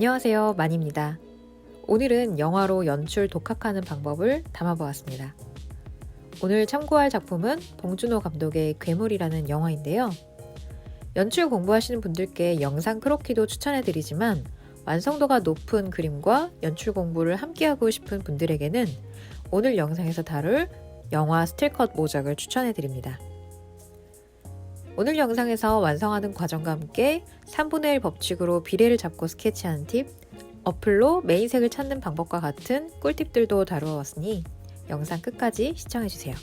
안녕하세요. 만입니다. 오늘은 영화로 연출 독학하는 방법을 담아보았습니다. 오늘 참고할 작품은 봉준호 감독의 괴물이라는 영화인데요. 연출 공부하시는 분들께 영상 크로키도 추천해드리지만 완성도가 높은 그림과 연출 공부를 함께하고 싶은 분들에게는 오늘 영상에서 다룰 영화 스틸컷 모작을 추천해드립니다. 오늘 영상에서 완성하는 과정과 함께 3분의 1 법칙으로 비례를 잡고 스케치하는 팁, 어플로 메인색을 찾는 방법과 같은 꿀팁들도 다루었으니 영상 끝까지 시청해주세요.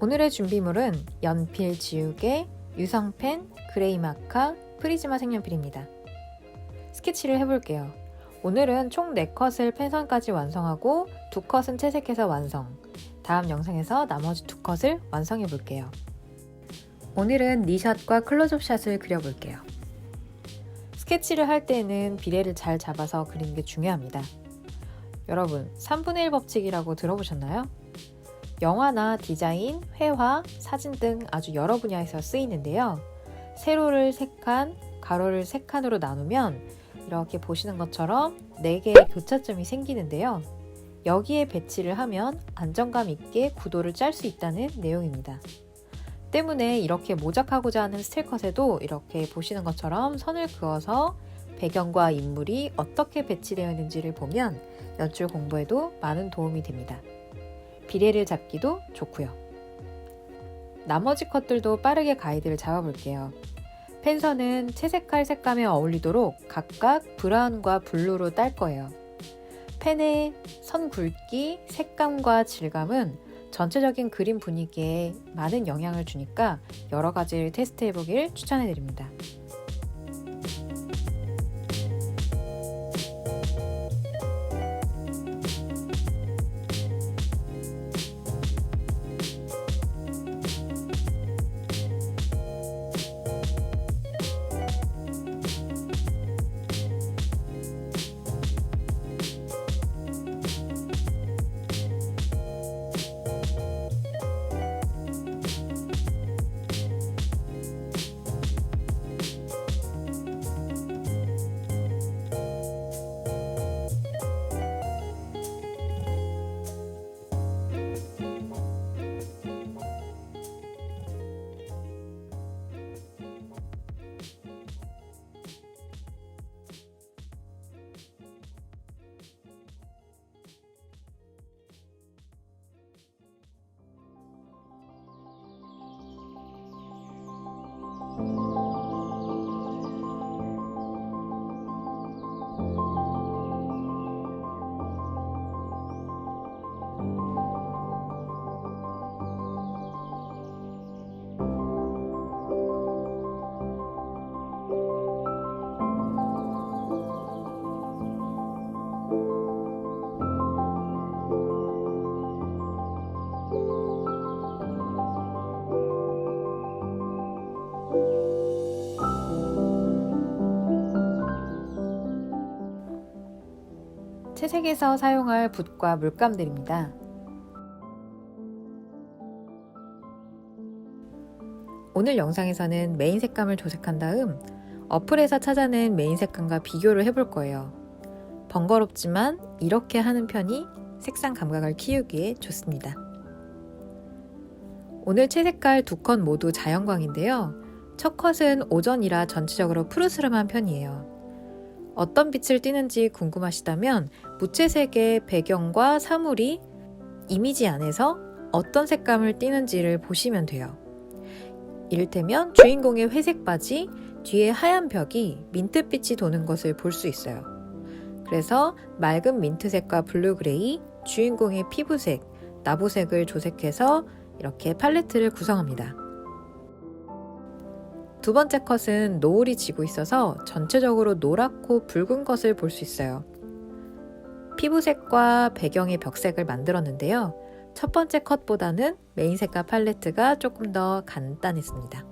오늘의 준비물은 연필 지우개, 유성펜, 그레이 마카, 프리즈마 색연필입니다. 스케치를 해볼게요. 오늘은 총 4컷을 펜선까지 완성하고 2컷은 채색해서 완성. 다음 영상에서 나머지 2컷을 완성해 볼게요. 오늘은 니샷과 클로즈업 샷을 그려볼게요. 스케치를 할 때는 비례를 잘 잡아서 그리는 게 중요합니다. 여러분, 3분의 1 법칙이라고 들어보셨나요? 영화나 디자인, 회화, 사진 등 아주 여러 분야에서 쓰이는데요. 세로를 3칸, 가로를 3칸으로 나누면 이렇게 보시는 것처럼 4개의 교차점이 생기는데요. 여기에 배치를 하면 안정감 있게 구도를 짤 수 있다는 내용입니다. 때문에 이렇게 모작하고자 하는 스틸컷에도 이렇게 보시는 것처럼 선을 그어서 배경과 인물이 어떻게 배치되어 있는지를 보면 연출 공부에도 많은 도움이 됩니다. 비례를 잡기도 좋고요. 나머지 컷들도 빠르게 가이드를 잡아볼게요. 펜선은 채색할 색감에 어울리도록 각각 브라운과 블루로 딸 거예요. 펜의 선 굵기, 색감과 질감은 전체적인 그림 분위기에 많은 영향을 주니까 여러 가지를 테스트해 보길 추천해 드립니다. 채색에서 사용할 붓과 물감들입니다. 오늘 영상에서는 메인 색감을 조색한 다음 어플에서 찾아낸 메인 색감과 비교를 해볼 거예요. 번거롭지만 이렇게 하는 편이 색상 감각을 키우기에 좋습니다. 오늘 채색깔 두 컷 모두 자연광인데요. 첫 컷은 오전이라 전체적으로 푸르스름한 편이에요. 어떤 빛을 띠는지 궁금하시다면 무채 색의 배경과 사물이 이미지 안에서 어떤 색감을 띠는지를 보시면 돼요. 이를테면 주인공의 회색 바지 뒤에 하얀 벽이 민트빛이 도는 것을 볼 수 있어요. 그래서 맑은 민트색과 블루그레이, 주인공의 피부색, 나보색을 조색해서 이렇게 팔레트를 구성합니다. 두 번째 컷은 노을이 지고 있어서 전체적으로 노랗고 붉은 것을 볼 수 있어요. 피부색과 배경의 벽색을 만들었는데요. 첫 번째 컷보다는 메인 색깔 팔레트가 조금 더 간단했습니다.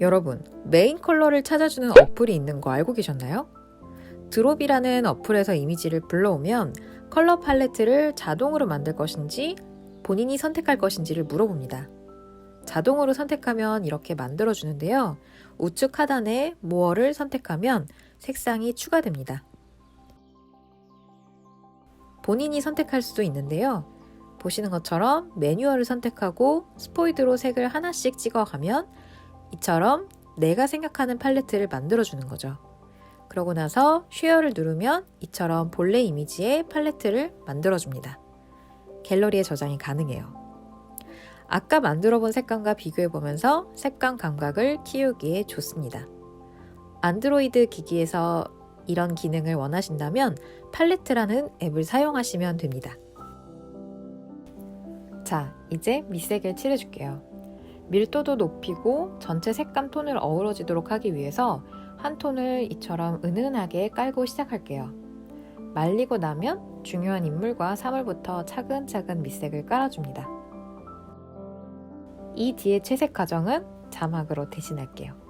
여러분, 메인 컬러를 찾아주는 어플이 있는 거 알고 계셨나요? 드롭이라는 어플에서 이미지를 불러오면 컬러 팔레트를 자동으로 만들 것인지 본인이 선택할 것인지를 물어봅니다. 자동으로 선택하면 이렇게 만들어 주는데요. 우측 하단에 모어를 선택하면 색상이 추가됩니다. 본인이 선택할 수도 있는데요. 보시는 것처럼 매뉴얼을 선택하고 스포이드로 색을 하나씩 찍어가면 이처럼 내가 생각하는 팔레트를 만들어 주는 거죠. 그러고 나서 쉐어를 누르면 이처럼 본래 이미지의 팔레트를 만들어 줍니다. 갤러리에 저장이 가능해요. 아까 만들어 본 색감과 비교해 보면서 색감 감각을 키우기에 좋습니다. 안드로이드 기기에서 이런 기능을 원하신다면 팔레트라는 앱을 사용하시면 됩니다. 자, 이제 밑색을 칠해줄게요. 밀도도 높이고 전체 색감 톤을 어우러지도록 하기 위해서 한 톤을 이처럼 은은하게 깔고 시작할게요. 말리고 나면 중요한 인물과 사물부터 차근차근 밑색을 깔아줍니다. 이 뒤의 채색 과정은 자막으로 대신할게요.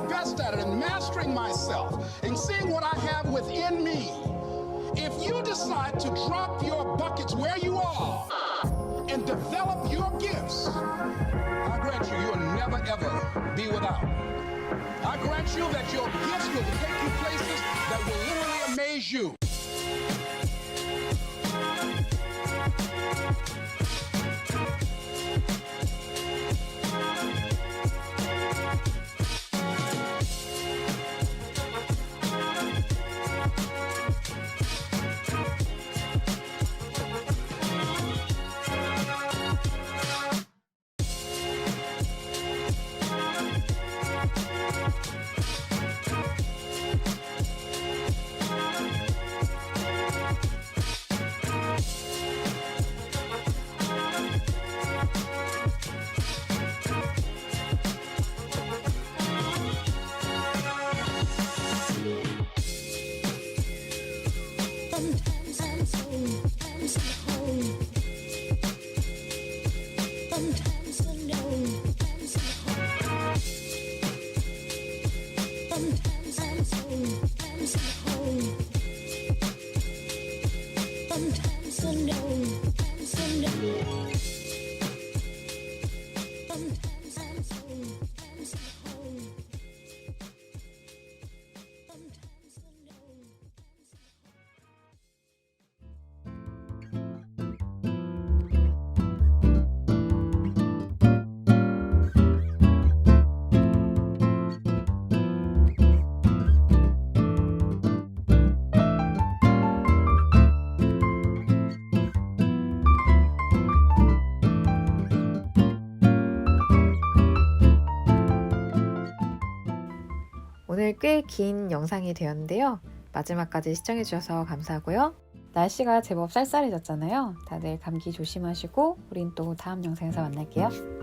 The best at it and mastering myself and seeing what I have within me. If you decide to drop your buckets where you are and develop your gifts, I grant you, you'll never ever be without. I grant you that your gifts will take you places that will literally amaze you. home. I'm so home. 오늘 꽤 긴 영상이 되었는데요. 마지막까지 시청해주셔서 감사하고요. 날씨가 제법 쌀쌀해졌잖아요. 다들 감기 조심하시고, 우린 또 다음 영상에서 만날게요.